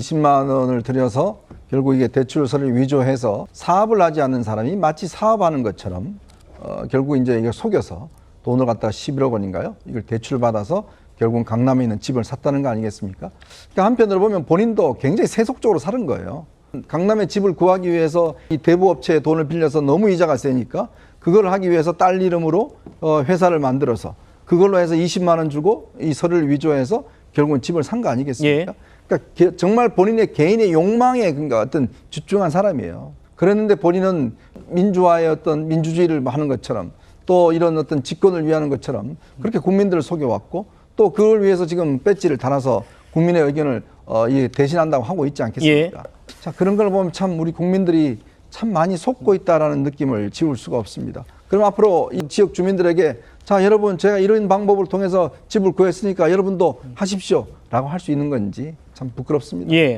20만 원을 들여서 결국 이게 대출서를 위조해서 사업을 하지 않는 사람이 마치 사업하는 것처럼 어, 결국 이제 이거 속여서 돈을 갖다가 11억 원인가요? 이걸 대출을 받아서 결국 강남에 있는 집을 샀다는 거 아니겠습니까? 그러니까 한편으로 보면 본인도 굉장히 세속적으로 사는 거예요. 강남에 집을 구하기 위해서 이 대부업체에 돈을 빌려서 너무 이자가 세니까 그걸 하기 위해서 딸 이름으로 어, 회사를 만들어서 그걸로 해서 20만 원 주고 이 서류를 위조해서 결국은 집을 산 거 아니겠습니까? 그러니까 게- 정말 본인의 개인의 욕망에 그러니까 어떤 집중한 사람이에요. 그랬는데 본인은 민주화의 어떤 민주주의를 하는 것처럼 또 이런 어떤 집권을 위하는 것처럼 그렇게 국민들을 속여왔고 또 그걸 위해서 지금 배지를 달아서 국민의 의견을 어, 이 대신한다고 하고 있지 않겠습니까? 자 그런 걸 보면 참 우리 국민들이 참 많이 속고 있다라는 느낌을 지울 수가 없습니다. 그럼 앞으로 이 지역 주민들에게 자 여러분 제가 이런 방법을 통해서 집을 구했으니까 여러분도 하십시오라고 할 수 있는 건지 참 부끄럽습니다. 예.